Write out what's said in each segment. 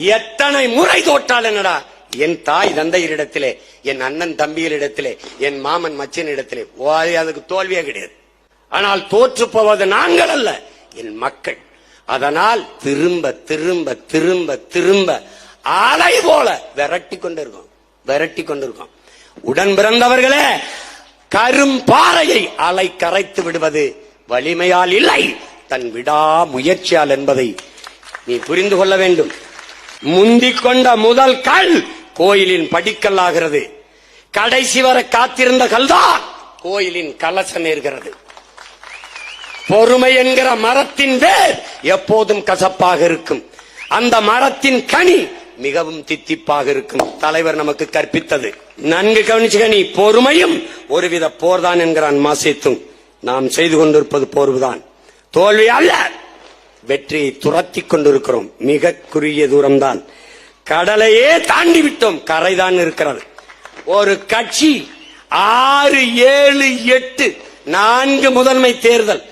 எத்தனை முறை தோற்றால் என்னடா? என் தாய் தந்தையரிடத்திலே என் அண்ணன் தம்பியரிடத்திலே என் மாமன் மச்சனிடத்திலே அதுக்கு தோல்வியே கிடையாது. ஆனால் தோற்று போவது நாங்கள் அல்ல என் மக்கள். அதனால் திரும்ப திரும்ப திரும்ப திரும்ப அலை போல விரட்டி கொண்டிருக்கோம் விரட்டி கொண்டிருக்கோம். உடன் பிறந்தவர்களே கரும்பாறையை அலை கரைத்து விடுவது வலிமையால் இல்லை தன் விடா முயற்சியால் என்பதை நீ புரிந்து கொள்ள வேண்டும். முந்திக் கொண்ட முதல் கல் கோயிலின் படிக்கல்லாகிறது. கடைசி வரை காத்திருந்த கல்தான் கோயிலின் கலசம் ஏறுகிறது பொறுமை என்கிற மரத்தின் வேர் எப்போதும் கசப்பாக இருக்கும். அந்த மரத்தின் கனி மிகவும் தித்திப்பாக இருக்கும். தலைவர் நமக்கு கற்பித்தது. நன்கு கவனிச்சுக்க நீ பொறுமையும் ஒருவித போர்தான் என்கிறான் மாசேத்தும். நாம் செய்து கொண்டிருப்பது போர்வுதான். தோல்வி அல்ல. வெற்றியை துரத்தி கொண்டிருக்கிறோம். மிக குறுகிய தூரம்தான். கடலையே தாண்டி விட்டோம் கரைதான் இருக்கிறது. ஒரு கட்சி ஆறு ஏழு எட்டு நான்கு முதன்மை தேர்தல்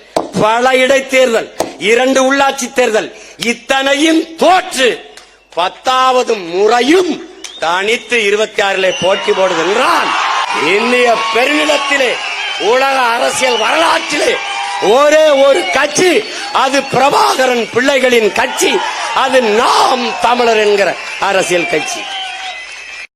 பல இடைத்தேர்தல் இரண்டு உள்ளாட்சி தேர்தல் இத்தனையும் தோற்று பத்தாவது முறையும் தனித்து இருபத்தி ஆறிலே போட்டி போடுகின்றான் இந்திய பெருநிலத்திலே உலக அரசியல் வரலாற்றிலே ஒரே ஒரு கட்சி அது பிரபாகரன் பிள்ளைகளின் கட்சி அது நாம் தமிழர் என்கிற அரசியல் கட்சி.